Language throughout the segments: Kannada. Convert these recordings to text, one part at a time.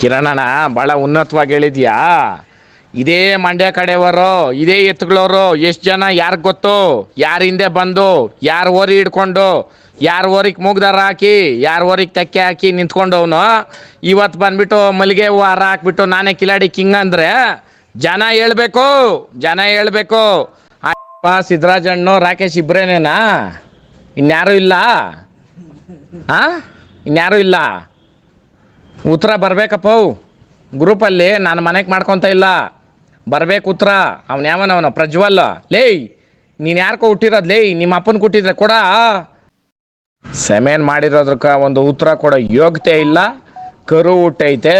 ಕಿರಣಣ್ಣ ಭಾಳ ಉನ್ನತವಾಗಿ ಹೇಳಿದ್ಯಾ? ಇದೇ ಮಂಡ್ಯ ಕಡೆಯವರು, ಇದೇ ಎತ್ತುಗಳವರು ಎಷ್ಟು ಜನ ಯಾರಿಗೆ ಗೊತ್ತು? ಯಾರ ಹಿಂದೆ ಬಂದು, ಯಾರು ಓರಿ ಹಿಡ್ಕೊಂಡು, ಯಾರು ಓರಿಗೆ ಮೂಗ್ದಾರ ಹಾಕಿ, ಯಾರು ಓರಿಗೆ ತೆಕ್ಕೆ ಹಾಕಿ ನಿಂತ್ಕೊಂಡವನು ಇವತ್ತು ಬಂದ್ಬಿಟ್ಟು ಮಲ್ಲಿಗೆ ಹೂವು ಹಾರ ಹಾಕ್ಬಿಟ್ಟು ನಾನೇ ಕಿಲಾಡಿ ಕಿಂಗ್ ಅಂದ್ರೆ ಜನ ಹೇಳ್ಬೇಕು ಜನ ಹೇಳ್ಬೇಕು. ಅಪ್ಪ ಸಿದ್ದರಾಜಣ್ಣು ರಾಕೇಶ್ ಇಬ್ರೇನೇನಾ? ಇನ್ಯಾರೂ ಇಲ್ಲ? ಹಾಂ ಇನ್ಯಾರೂ ಇಲ್ಲ? ಉತ್ತರ ಬರಬೇಕಪ್ಪ ಗ್ರೂಪಲ್ಲಿ ನಾನು ಮನೆಗೆ ಮಾಡ್ಕೊತ ಇಲ್ಲ. ಬರ್ಬೇಕು ಉತ್ತರ. ಅವ್ನು ಯಾವನವನ ಪ್ರಜ್ವಲ್. ಲೇಯ್, ನೀನು ಯಾರ್ಕೋ ಹುಟ್ಟಿರೋದು? ಲೇಯ್ ನಿಮ್ಮ ಅಪ್ಪನ ಕೊಟ್ಟಿದ್ರೆ ಕೊಡ. ಸೆಮೇನ್ ಮಾಡಿರೋದ್ರಕ್ಕ ಒಂದು ಉತ್ತರ ಕೊಡೋ ಯೋಗ್ಯತೆ ಇಲ್ಲ. ಕರು ಹುಟ್ಟೈತೆ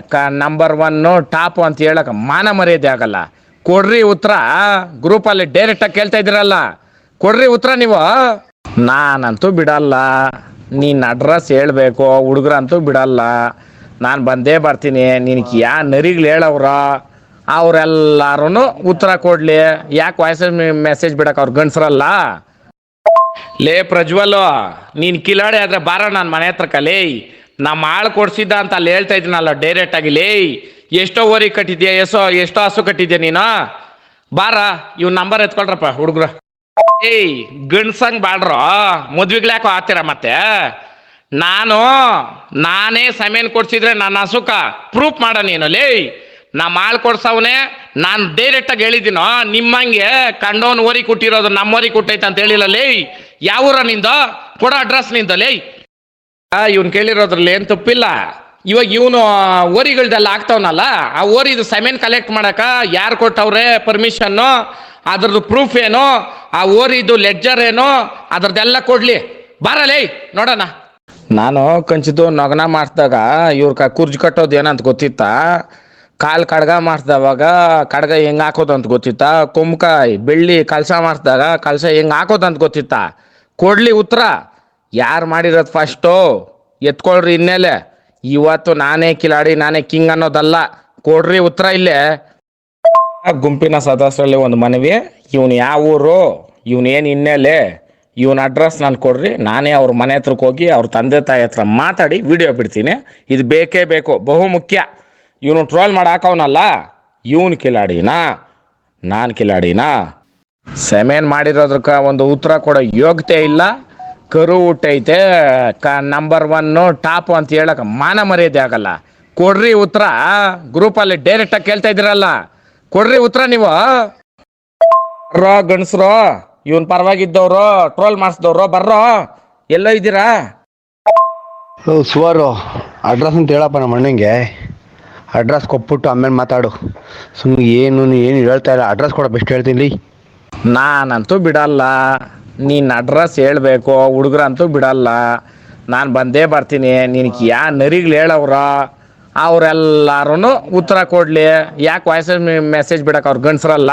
ಕ ನಂಬರ್ ಒನ್ನು ಟಾಪು ಅಂತ ಹೇಳಕ್ ಮಾನ ಮರ್ಯಾದೆ ಆಗಲ್ಲ. ಕೊಡ್ರಿ ಉತ್ತರ. ಗ್ರೂಪಲ್ಲಿ ಡೈರೆಕ್ಟಾಗಿ ಕೇಳ್ತಾ ಇದ್ದೀರಲ್ಲ. ಕೊಡ್ರಿ ಉತ್ತರ ನೀವು. ನಾನಂತೂ ಬಿಡಲ್ಲ. ನೀನು ಅಡ್ರೆಸ್ ಹೇಳಬೇಕು, ಹುಡುಗ್ರಂತೂ ಬಿಡಲ್ಲ. ನಾನು ಬಂದೇ ಬರ್ತೀನಿ, ನಿನಗೆ ಯಾ ನರಿಗಳು ಹೇಳವ್ರ? ಅವರೆಲ್ಲರೂ ಉತ್ತರ ಕೊಡಲಿ. ಯಾಕೆ ವಾಯ್ಸ್ ಮೆಸೇಜ್ ಬಿಡಕ್ಕೆ ಅವ್ರು ಗಂಡಸ್ರಲ್ಲ? ಲೇ ಪ್ರಜ್ವಲ್, ನೀನು ಕಿಲಾಡಿ ಆದರೆ ಬಾರ ನಾನು ಮನೆ ಹತ್ರ ಕಲೇ. ನಮ್ಮ ಆಳು ಕೊಡಿಸಿದ್ದ ಅಂತ ಅಲ್ಲಿ ಹೇಳ್ತಾ ಇದ್ದೀನಲ್ಲ ಡೈರೆಕ್ಟ್ ಆಗಿ, ಲೇ, ಎಷ್ಟೋ ಓರಿ ಕಟ್ಟಿದ್ಯಾ ಎಷ್ಟೋ ಎಷ್ಟೋ ಹಸು ಕಟ್ಟಿದ್ಯಾ ನೀನು? ಬಾರ ಇವ್ ನಂಬರ್ ಎತ್ಕೊಳ್ರಪ್ಪ, ಹುಡುಗ್ರ. ಏಯ್ ಗಂಡ್ಸಂಗ್ ಬಾಡ್ರ ಮದ್ವಿಗ್ಲಾಕ ಆತೀರ ಮತ್ತೆ? ನಾನು, ನಾನೇ ಸಮಯನ್ ಕೊಡ್ಸಿದ್ರೆ ನನ್ನ ಸುಖ. ಪ್ರೂಫ್ ಮಾಡ ನೀನು, ಲೇಯ್. ನಾ ಮಾಲ್ ಕೊಡ್ಸವನೆ, ನಾನು ಡೈರೆಕ್ಟ್ ಆಗಿ ಹೇಳಿದ್ದೀನೋ ನಿಮ್ಮಂಗೆ ಕಂಡೋನ್ ಓರಿ ಕೊಟ್ಟಿರೋದು ನಮ್ಮ ಓರಿ ಕೊಟ್ಟೈತೆ ಅಂತ ಹೇಳಿಲ್ಲ, ಲೇಯ್. ಯಾವೂರ ನಿಂದ? ಕೊಡೋ ಅಡ್ರೆಸ್ನಿಂದ ಲೇ ಇವನ್ ಕೇಳಿರೋದ್ರಲ್ಲಿ ಏನ್ ತಪ್ಪಿಲ್ಲ. ಇವಾಗ ಇವನು ಓರಿಗಳ್ದೆಲ್ಲ ಆಗ್ತಾವನಲ್ಲ, ಆ ಓರಿದು ಸಮಯನ್ ಕಲೆಕ್ಟ್ ಮಾಡಕ ಯಾರು ಕೊಟ್ಟವ್ರೆ ಪರ್ಮಿಷನ್ನು ಅದ್ರದ್ದು ಪ್ರೂಫ್ ಏನು? ಆ ಓರಿದು ಲೆಡ್ಜರ್ ಏನು, ಅದ್ರದ್ದೆಲ್ಲ ಕೊಡ್ಲಿ. ಬಾರಲೇ, ನೋಡೋಣ. ನಾನು ಕಂಚಿದ್ದು ನಗನ ಮಾಡಿಸಿದಾಗ ಇವ್ರ ಕ ಕುರ್ಜ್ ಕಟ್ಟೋದು ಏನಂತ ಗೊತ್ತಿತ್ತಾ? ಕಾಲ್ ಕಡ್ಗ ಮಾಡಿಸಿದವಾಗ ಕಡ್ಗ ಹೆಂಗ್ ಅಂತ ಗೊತ್ತಿತ್ತಾ? ಕುಂಬ್ಕಾಯಿ, ಬೆಳ್ಳಿ, ಕಲಸ ಮಾಡಿಸಿದಾಗ ಕಲಸ ಹೆಂಗ್ ಅಂತ ಗೊತ್ತಿತ್ತಾ? ಕೊಡ್ಲಿ ಉತ್ತರ. ಯಾರು ಮಾಡಿರೋದು ಫಸ್ಟು ಎತ್ಕೊಳ್ರಿ ಇನ್ನೇಲೆ. ಇವತ್ತು ನಾನೇ ಕಿಲಾಡಿ, ನಾನೇ ಕಿಂಗ್ ಅನ್ನೋದಲ್ಲ. ಕೊಡ್ರಿ ಉತ್ತರ ಇಲ್ಲೇ. ಗುಂಪಿನ ಸದಸ್ಯರಲ್ಲಿ ಒಂದು ಮನವಿ. ಇವನು ಯಾವ ಊರು? ಇವನು ಏನು ಹಿನ್ನೆಲೆ? ಇವನ ಅಡ್ರೆಸ್ ನಾನು ಕೊಡ್ರಿ. ನಾನೇ ಅವ್ರ ಮನೆ ಹತ್ರಕ್ಕೆ ಹೋಗಿ ಅವ್ರ ತಂದೆ ತಾಯಿ ಹತ್ರ ಮಾತಾಡಿ ವಿಡಿಯೋ ಬಿಡ್ತೀನಿ. ಇದು ಬೇಕೇ ಬೇಕು. ಬಹು ಮುಖ್ಯ ಇವನು ಟ್ರೋಲ್ ಮಾಡಾಕವನಲ್ಲ ಇವನು ಕಿಲಾಡಿನಾ? ನಾನು ಕಿಲಾಡಿನಾ? ಸೆಮೇನ್ ಮಾಡಿರೋದಕ್ಕೆ ಒಂದು ಉತ್ತರ ಕೊಡೋ ಯೋಗ್ಯತೆ ಇಲ್ಲ. ಕರು ಹುಟ್ಟೈತೆ ಕ ನಂಬರ್ ಒನ್ನು ಟಾಪು ಅಂತ ಹೇಳಕ್ ಮಾನ ಮರ್ಯಾದೆ ಆಗಲ್ಲ. ಕೊಡ್ರಿ ಉತ್ತರ. ಗ್ರೂಪಲ್ಲಿ ಡೈರೆಕ್ಟಾಗಿ ಕೇಳ್ತಾ ಇದ್ದೀರಲ್ಲ. ಕೊಡ್ರಿ ಉತ್ತರ ನೀವು. ರೋ ಗಂಡಸ್ರು ಇವನ್ ಪರವಾಗಿದ್ದವ್ರು ಟ್ರೋಲ್ ಮಾಡಿಸ್ದವ್ರ ಬರ್ರೋ ಎಲ್ಲೋ ಇದ್ದೀರಾ? ಸುವಾರು ಅಡ್ರೆಸ್ ಅಂತ ಹೇಳಪ್ಪ ನಮ್ಮ ಅಣ್ಣಂಗೆ. ಅಡ್ರೆಸ್ ಕೊಟ್ಬಿಟ್ಟು ಆಮೇಲೆ ಮಾತಾಡು. ಸುಮ್ಮನೆ ಏನು ಏನು ಹೇಳ್ತಾ ಇಲ್ಲ ಅಡ್ರೆಸ್ ಕೊಡ ಬೆಸ್ಟ್ ಹೇಳ್ತೀನಿ ನಾನಂತೂ ಬಿಡಲ್ಲ. ನೀನ್ ಅಡ್ರೆಸ್ ಹೇಳ್ಬೇಕು ಹುಡುಗ್ರಂತೂ ಬಿಡಲ್ಲ. ನಾನು ಬಂದೇ ಬರ್ತೀನಿ ನಿನಗೆ ಯಾ ನರಿಗಳು ಹೇಳವ್ರ? ಅವರೆಲ್ಲರೂ ಉತ್ತರ ಕೊಡಲಿ. ಯಾಕೆ ವಾಯ್ಸ್ ಮೆಸೇಜ್ ಬಿಡಕ್ಕೆ ಅವ್ರು ಗಂಡ್ಸ್ರಲ್ಲ?